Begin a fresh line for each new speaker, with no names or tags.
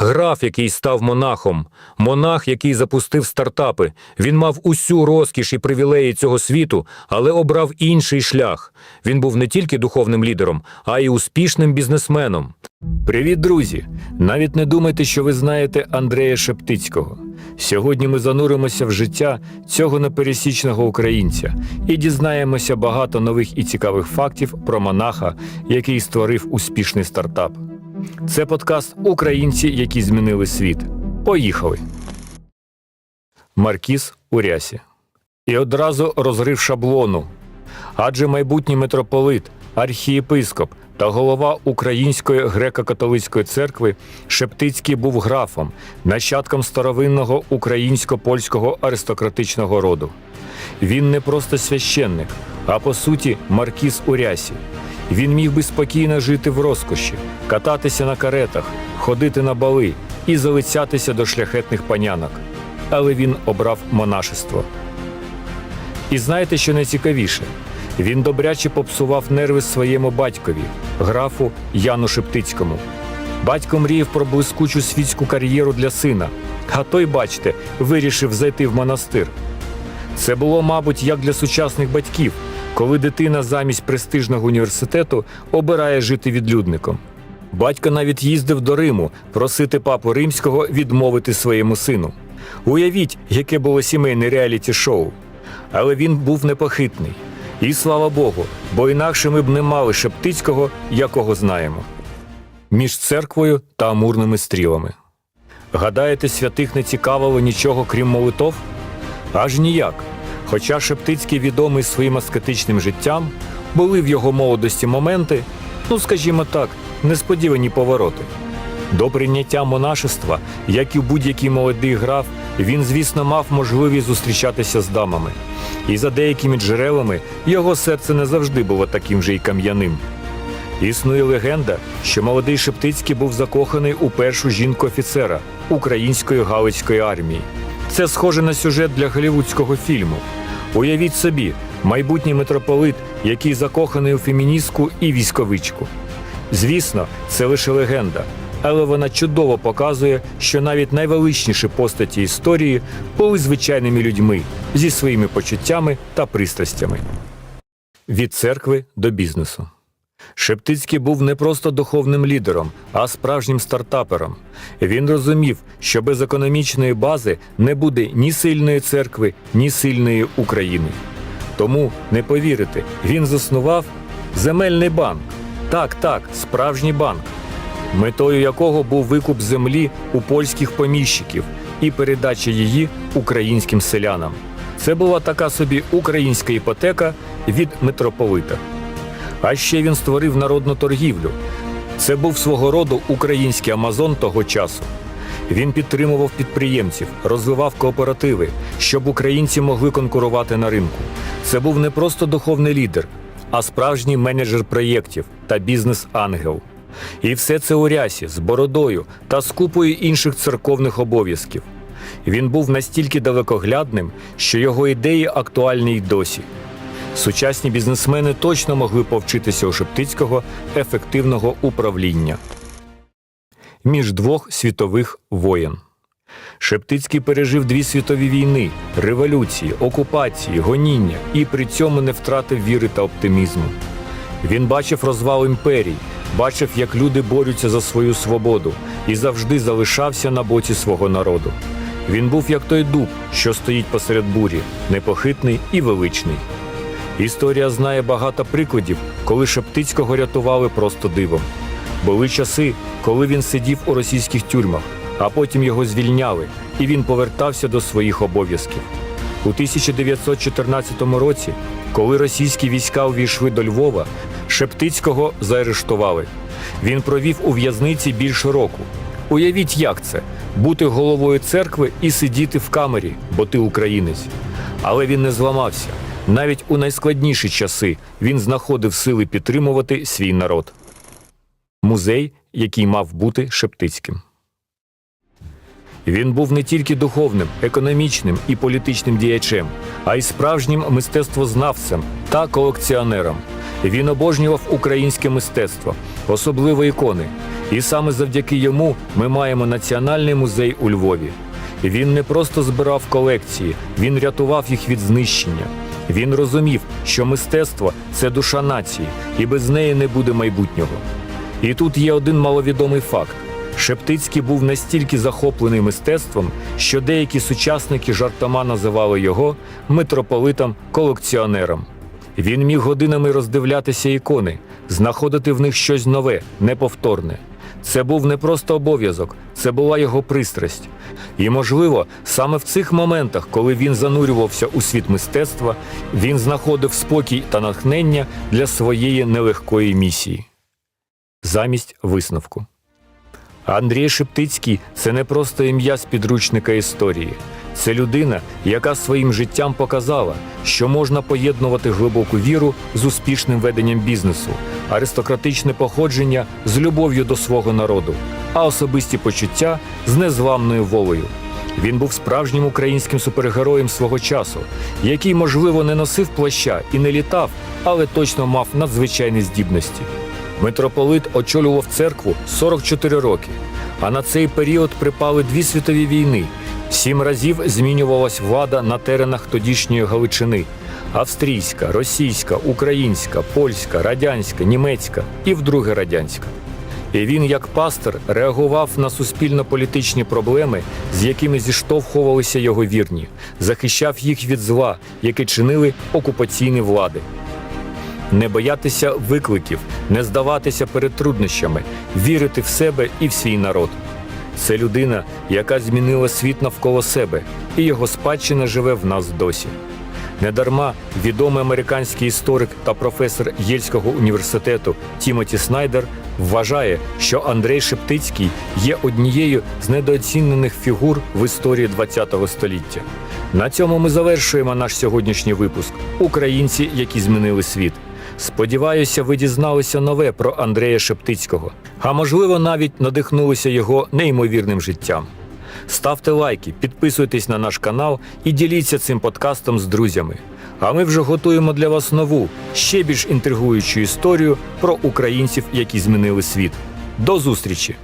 Граф, який став монахом, монах, який запустив стартапи. Він мав усю розкіш і привілеї цього світу, але обрав інший шлях. Він був не тільки духовним лідером, а й успішним бізнесменом. Привіт, друзі! Навіть не думайте, що ви знаєте Андрея Шептицького. Сьогодні ми зануримося в життя цього непересічного українця і дізнаємося багато нових і цікавих фактів про монаха, який створив успішний стартап. Це подкаст Українці, які змінили світ. Поїхали. Маркіс у рясі. І одразу розрив шаблону. Адже майбутній митрополит, архієпископ та голова Української греко-католицької церкви Шептицький був графом, нащадком старовинного українсько-польського аристократичного роду. Він не просто священник, а по суті маркіз у рясі. Він міг би спокійно жити в розкоші, кататися на каретах, ходити на бали і залицятися до шляхетних панянок. Але він обрав монашество. І знаєте, що найцікавіше? Він добряче попсував нерви своєму батькові, графу Яну Шептицькому. Батько мріяв про блискучу світську кар'єру для сина, а той, бачте, вирішив зайти в монастир. Це було, мабуть, як для сучасних батьків, коли дитина замість престижного університету обирає жити відлюдником. Батько навіть їздив до Риму просити папу римського відмовити своєму сину. Уявіть, яке було сімейне реаліті-шоу. Але він був непохитний. І слава Богу, бо інакше ми б не мали Шептицького, якого знаємо. Між церквою та амурними стрілами. Гадаєте, святих не цікавило нічого крім молитов? Аж ніяк. Хоча Шептицький відомий своїм аскетичним життям, були в його молодості моменти, ну скажімо так, несподівані повороти. До прийняття монашества, як і будь-який молодий граф, він, звісно, мав можливість зустрічатися з дамами. І за деякими джерелами його серце не завжди було таким же й кам'яним. Існує легенда, що молодий Шептицький був закоханий у першу жінку офіцера української галицької армії. Це схоже на сюжет для голівудського фільму. Уявіть собі, майбутній митрополит, який закоханий у феміністку і військовичку. Звісно, це лише легенда, але вона чудово показує, що навіть найвеличніші постаті історії були звичайними людьми зі своїми почуттями та пристрастями. Від церкви до бізнесу. Шептицький був не просто духовним лідером, а справжнім стартапером. Він розумів, що без економічної бази не буде ні сильної церкви, ні сильної України. Тому не повірите, він заснував земельний банк. Так, так, справжній банк, метою якого був викуп землі у польських поміщиків і передача її українським селянам. Це була така собі українська іпотека від митрополита. А ще він створив народну торгівлю. Це був свого роду український Амазон того часу. Він підтримував підприємців, розвивав кооперативи, щоб українці могли конкурувати на ринку. Це був не просто духовний лідер, а справжній менеджер проєктів та бізнес-ангел. І все це у рясі з бородою та з купою інших церковних обов'язків. Він був настільки далекоглядним, що його ідеї актуальні й досі. Сучасні бізнесмени точно могли повчитися у Шептицького ефективного управління між двох світових воєн. Шептицький пережив дві світові війни, революції, окупації, гоніння і при цьому не втратив віри та оптимізму. Він бачив розвал імперій, бачив, як люди борються за свою свободу і завжди залишався на боці свого народу. Він був як той дуб, що стоїть посеред бурі, непохитний і величний. Історія знає багато прикладів, коли Шептицького рятували просто дивом. Були часи, коли він сидів у російських тюрмах, а потім його звільняли, і він повертався до своїх обов'язків. У 1914 році, коли російські війська увійшли до Львова, Шептицького заарештували. Він провів у в'язниці більше року. Уявіть, як це бути головою церкви і сидіти в камері, бо ти українець. Але він не зламався. Навіть у найскладніші часи він знаходив сили підтримувати свій народ. Музей, який мав бути Шептицьким. Він був не тільки духовним, економічним і політичним діячем, а й справжнім мистецтвознавцем та колекціонером. Він обожнював українське мистецтво, особливо ікони. І саме завдяки йому ми маємо національний музей у Львові. Він не просто збирав колекції, він рятував їх від знищення. Він розумів, що мистецтво це душа нації, і без неї не буде майбутнього. І тут є один маловідомий факт: Шептицький був настільки захоплений мистецтвом, що деякі сучасники жартома називали його митрополитом-колекціонером. Він міг годинами роздивлятися ікони, знаходити в них щось нове, неповторне. Це був не просто обов'язок, це була його пристрасть. І, можливо, саме в цих моментах, коли він занурювався у світ мистецтва, він знаходив спокій та натхнення для своєї нелегкої місії. Замість висновку. Андрій Шептицький це не просто ім'я з підручника історії. Це людина, яка своїм життям показала, що можна поєднувати глибоку віру з успішним веденням бізнесу, аристократичне походження з любов'ю до свого народу, а особисті почуття з незламною волею. Він був справжнім українським супергероєм свого часу, який, можливо, не носив плаща і не літав, але точно мав надзвичайні здібності. Митрополит очолював церкву 44 роки, а на цей період припали дві світові війни. Сім разів змінювалась влада на теренах тодішньої Галичини: австрійська, російська, українська, польська, радянська, німецька і вдруге радянська. І він, як пастор, реагував на суспільно-політичні проблеми, з якими зіштовхувалися його вірні, захищав їх від зла, яке чинили окупаційні влади. Не боятися викликів, не здаватися перед труднощами, вірити в себе і в свій народ. Це людина, яка змінила світ навколо себе, і його спадщина живе в нас досі. Недарма відомий американський історик та професор Єльського університету Тімоті Снайдер вважає, що Андрей Шептицький є однією з недооцінених фігур в історії ХХ століття. На цьому ми завершуємо наш сьогоднішній випуск Українці, які змінили світ. Сподіваюся, ви дізналися нове про Андрея Шептицького, а можливо, навіть надихнулися його неймовірним життям. Ставте лайки, підписуйтесь на наш канал і діліться цим подкастом з друзями. А ми вже готуємо для вас нову, ще більш інтригуючу історію про українців, які змінили світ. До зустрічі!